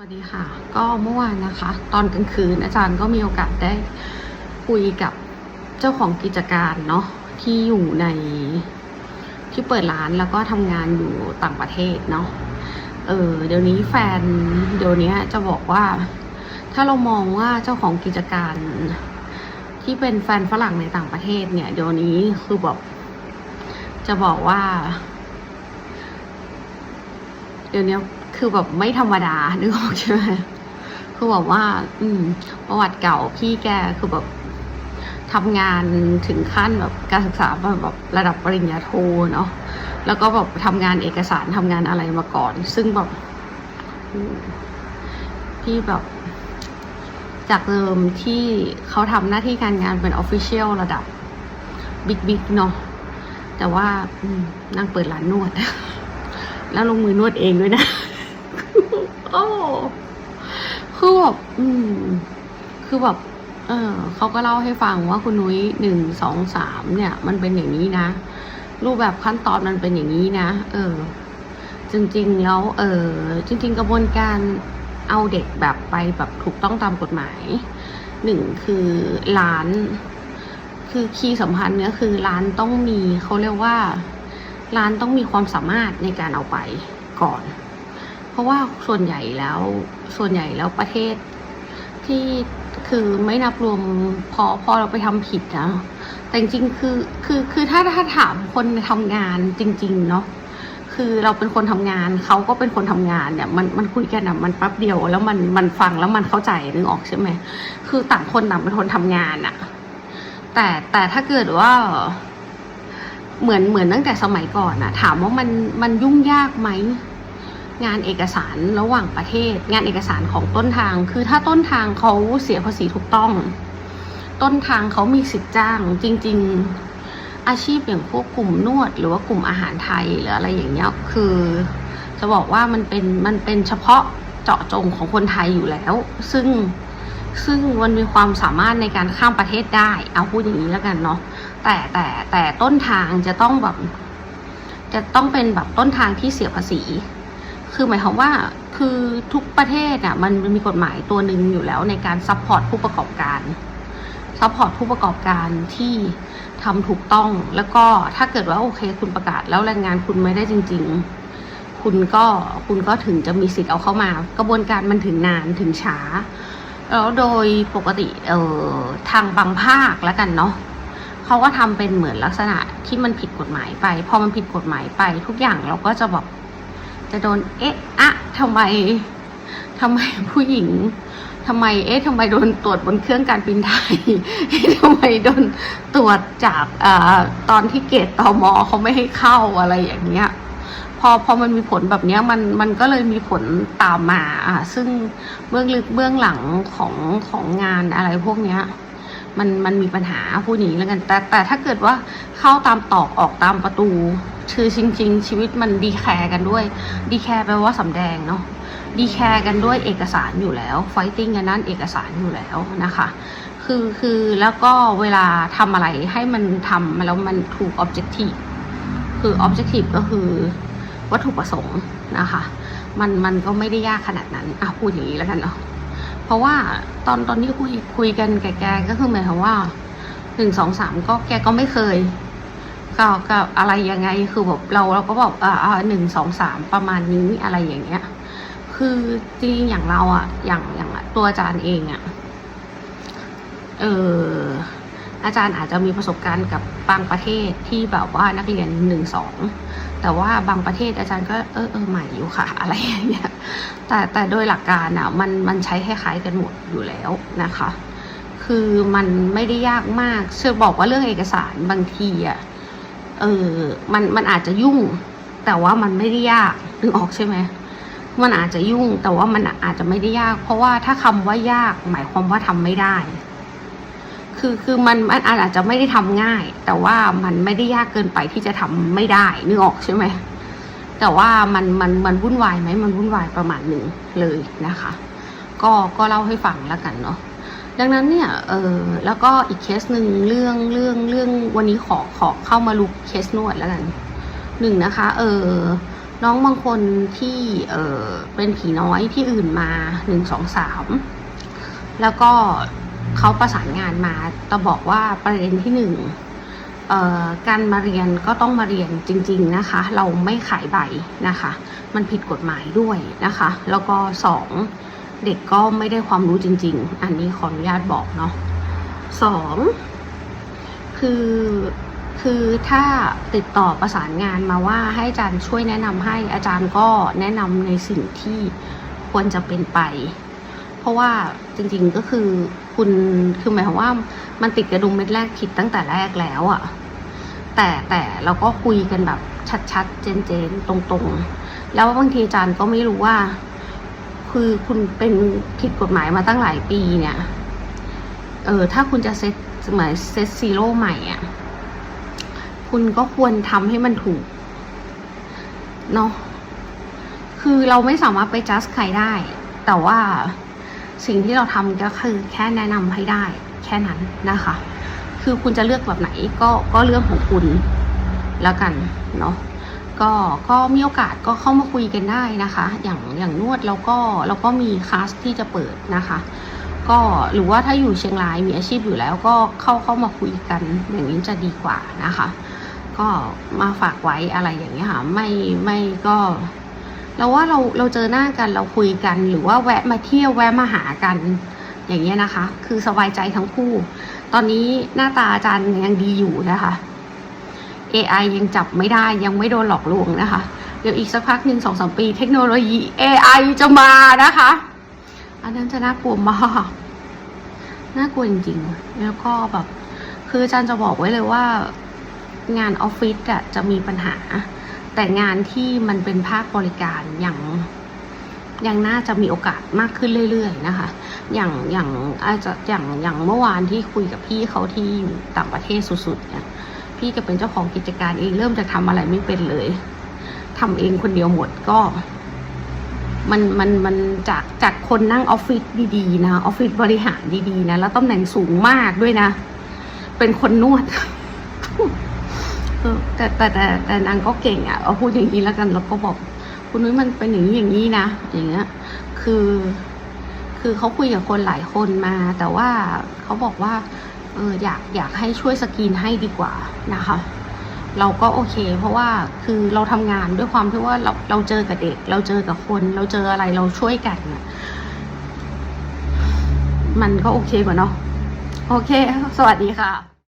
วัสดีค่ะ ก็เมื่อวานนะคะ ตอนกลางคืนอาจารย์ก็มีโอกาสได้คุยกับเจ้าของกิจการเนาะที่อยู่ในที่เปิดร้านแล้วก็ทำงานอยู่ต่างประเทศเนาะเออเดี๋ยวนี้แฟนเดี๋ยวนี้จะบอกว่า ถ้าเรามองว่าเจ้าของกิจการ ที่เป็นแฟนฝรั่งในต่างประเทศเนี่ย เดี๋ยวนี้คือแบบจะบอกว่า เดี๋ยวนี้ คือแบบไม่ธรรมดานึกออกใช่ไหมคือแบบว่า อืม ประวัติเก่าพี่แกคือแบบทำงานถึงขั้นแบบการศึกษาแบบระดับปริญญาโทเนาะแล้วก็แบบทำงานเอกสารทำงานอะไรมาก่อน ซึ่งแบบพี่แบบ จากเดิมที่เขาทำหน้าที่การงานเป็นออฟฟิเชียลระดับบิ๊กๆเนาะแต่ว่านั่งเปิดร้านนวด แล้วลงมือนวดเองด้วยนะ โอ้คือแบบอืม คือแบบเออเขาก็เล่าให้ฟังว่าคุณนุ้ยหนึ่งสองสามเนี่ย มันเป็นอย่างนี้นะ รูปแบบขั้นตอนมันเป็นอย่างนี้นะ เออ จริง ๆ แล้ว เออ จริง ๆ กระบวนการเอาเด็กแบบไปแบบถูกต้องตามกฎหมายหนึ่งคือร้าน คือคีย์สำคัญเนี่ยคือร้านต้องมีเขาเรียกว่า ร้านต้องมีความสามารถในการเอาไปก่อน ราะว่าส่วนใหญ่แล้วส่วนใหญ่แล้วประเทศที่คือไม่นับรวมพอพอเราไปทำผิดนะแต่จริงคือคือคือถ้าถ้าถามคนทำงานจริง ๆ เนาะคือเราเป็นคนทำงานเขาก็เป็นคนทำงานเนี่ยมันมันคุยกันอะมันแป๊บเดียวแล้วมันมันฟังแล้วมันเข้าใจนึกออกใช่ไหมคือต่างคนต่างเป็นคนทำงานอะแต่แต่ถ้าเกิดว่าเหมือนเหมือนตั้งแต่สมัยก่อนอะถามว่ามันมันยุ่งยากไหม งานเอกสารระหว่างประเทศ งานเอกสารของต้นทาง คือถ้าต้นทางเขาเสียภาษีถูกต้อง ต้นทางเขามีสิทธิ์จ้างจริง ๆ อาชีพอย่างพวกกลุ่มนวด หรือว่ากลุ่มอาหารไทยหรืออะไรอย่างเงี้ยคือ จะบอกว่ามันเป็นมันเป็นเฉพาะเจาะจงของคนไทยอยู่แล้ว ซึ่งซึ่งมันมีความสามารถในการข้ามประเทศได้ เอาพูดอย่างนี้แล้วกันเนาะแต่แต่แต่ต้นทางจะต้องแบบจะต้องเป็นแบบต้นทางที่เสียภาษี คือหมายความว่าคือทุกประเทศอะมันมีกฎหมายตัวหนึ่งอยู่แล้วในการซัพพอร์ตผู้ประกอบการซัพพอร์ตผู้ประกอบการที่ทำถูกต้องแล้วก็ถ้าเกิดว่าโอเค คุณประกาศแล้วแรงงานคุณไม่ได้จริง ๆ คุณก็คุณก็ถึงจะมีสิทธิ์เอาเข้ามา กระบวนการมันถึงนานถึงช้า แล้วโดยปกติเอ่อทางบางภาคแล้วกันเนาะเขาก็ทำเป็นเหมือนลักษณะที่มันผิดกฎหมายไป พอมันผิดกฎหมายไปทุกอย่างเราก็จะแบบ จะโดนเอ๊ะอะทำไมทำไมผู้หญิงทำไมเอ๊ะทำไมโดนตรวจบนเครื่องการบินไทยทำไมโดนตรวจจากอ่อตอนที่เกตตอมอเขาไม่ให้เข้าอะไรอย่างเงี้ย พอพอมันมีผลแบบเนี้ยมันมันก็เลยมีผลตามมาอะซึ่งเบื้องลึกเบื้องหลังของของงานอะไรพวกเนี้ย มันมันมีปัญหาพูดอย่างนี้แล้วกันแต่แต่ถ้าเกิดว่าเข้าตามตอกออกตามประตูคือจริง ๆ ชีวิตมันดีแคร์กันด้วย ดีแคร์แปลว่าสำแดงเนาะดีแคร์กันด้วยเอกสารอยู่แล้วไฟติ้งกันนั่นเอกสารอยู่แล้วนะคะ คือคือแล้วก็เวลาทำอะไรให้มันทำแล้วมันถูก objective คือ objective ก็คือวัตถุประสงค์นะคะ มันมันก็ไม่ได้ยากขนาดนั้นอะพูดอย่างนี้แล้วกันเนาะ เพราะว่าตอนตอนที่คุยคุยกันกับแกก็คือหมายความว่าหนึ่งสองสามก็แกก็ไม่เคยก็ก็อะไรยังไงคือแบบเราเราก็บอกอ่าหนึ่งสองสามประมาณนี้อะไรอย่างเงี้ย คือจริงอย่างเราอะอย่างอย่างตัวอาจารย์เองอะเออ อาจารย์อาจจะมีประสบการณ์กับบางประเทศที่แบบว่านักเรียนหนึ่งสองแต่ว่าบางประเทศอาจารย์ก็เออเออใหม่อยู่ค่ะ อะไรอย่างเงี้ยแต่แต่โดยหลักการอะมันมันใช้คล้ายๆกันหมดอยู่แล้วนะคะ คือมันไม่ได้ยากมากเชื่อบอกว่าเรื่องเอกสารบางทีอะเออมันมันอาจจะยุ่ง แต่ว่ามันไม่ได้ยากนึกออกใช่ไหมมันอาจจะยุ่งแต่ว่ามันอาจจะไม่ได้ยาก เพราะว่าถ้าคำว่ายาก หมายความว่าทำไม่ได้ คือคือมันมันอาจจะไม่ได้ทำง่าย แต่ว่ามันไม่ได้ยากเกินไปที่จะทำไม่ได้นึกออกใช่ไหมแต่ว่ามันมันมันวุ่นวายไหมมันวุ่นวายประมาณหนึ่งเลยนะคะ ก็ก็เล่าให้ฟังแล้วกันเนาะดังนั้นเนี่ยเออแล้วก็อีกเคสหนึ่งเรื่องเรื่องเรื่องวันนี้ขอขอเข้ามาลุกเคสนวดแล้วกันหนึ่งนะคะ เออน้องบางคนที่เออเป็นผีน้อยที่อื่นมาหนึ่งสองสามแล้วก็ เขาประสานงานมาแต่บอกว่าประเด็นที่หนึ่งการมาเรียนก็ต้องมาเรียนจริง ๆนะคะ เราไม่ขายใบนะคะ มันผิดกฎหมายด้วยนะคะ แล้วก็สองเด็กก็ไม่ได้ความรู้จริง ๆ อันนี้ขออนุญาตบอกเนาะสองคือคือถ้าติดต่อประสานงานมาว่าให้อาจารย์ช่วยแนะนำให้อาจารย์ก็แนะนำในสิ่งที่ควรจะเป็นไป เพราะว่าจริงๆก็คือคุณคือหมายความว่ามันติดกระดุมเม็ดแรกผิดตั้งแต่แรกแล้วอะแต่แต่เราก็คุยกันแบบชัดๆ เจนๆ ตรงๆ แล้วบางทีอาจารย์ก็ไม่รู้ว่า คือคุณเป็นผิดกฎหมายมาตั้งหลายปีเนี่ย เออถ้าคุณจะเซตหมายเซตซีโร่ใหม่อะคุณก็ควรทำให้มันถูกเนาะคือเราไม่สามารถไปจัดใครได้ แต่ว่า สิ่งที่เราทำก็คือแค่แนะนำให้ได้แค่นั้นนะคะ คือคุณจะเลือกแบบไหนก็ก็เรื่องของคุณแล้วกันเนาะก็ก็มีโอกาสก็เข้ามาคุยกันได้นะคะ อย่างอย่างนวดเราก็เราก็มีคลาสที่จะเปิดนะคะ ก็หรือว่าถ้าอยู่เชียงรายมีอาชีพอยู่แล้วก็เข้าเข้ามาคุยกันอย่างนี้จะดีกว่านะคะ ก็มาฝากไว้อะไรอย่างเงี้ยค่ะไม่ไม่ก็ เราว่าเราเราเจอหน้ากันเราคุยกัน หรือว่าแวะมาเที่ยวแวะมาหากัน อย่างเงี้ยนะคะ คือสบายใจทั้งคู่ ตอนนี้หน้าตาอาจารย์ยังดีอยู่นะคะ AI ยังจับไม่ได้ยังไม่โดนหลอกลวงนะคะ เดี๋ยวอีกสักพักหนึ่งสองสามปี เทคโนโลยี AI จะมานะคะ อันนั้นจะน่ากลัวมากน่ากลัวจริงๆ แล้วก็แบบ คืออาจารย์จะบอกไว้เลยว่า งานออฟฟิศอะจะมีปัญหา แต่งานที่มันเป็นภาคบริการอย่างยังน่าจะมีโอกาสมากขึ้นเรื่อยๆนะคะ อย่างอย่างอาจจะอย่างอย่างเมื่อวานที่คุยกับพี่เขาที่อยู่ต่างประเทศสุดๆเนี่ย พี่จะเป็นเจ้าของกิจการเองเริ่มจะทำอะไรไม่เป็นเลยทำเองคนเดียวหมดก็ มันมันมันจากจากคนนั่งออฟฟิศดีๆนะออฟฟิศบริหารดีๆนะแล้วตำแหน่งสูงมากด้วยนะ เป็นคนนวด แต่แต่แต่แต่นางก็เก่งอะเอาพูดอย่างนี้แล้วกันแล้วก็บอกคุณนุ้ยมันเป็นอย่างนี้อย่างนี้นะอย่างเงี้ย คือ คือเขาคุยกับคนหลายคนมา แต่ว่าเขาบอกว่าเอออยากอยากให้ช่วยสกรีนให้ดีกว่านะคะ เราก็โอเค เพราะว่าคือเราทำงานด้วยความที่ว่าเราเราเจอกับเด็ก เราเจอกับคน เราเจออะไรเราช่วยกันน่ะมันก็โอเคกว่าเนาะโอเค สวัสดีค่ะ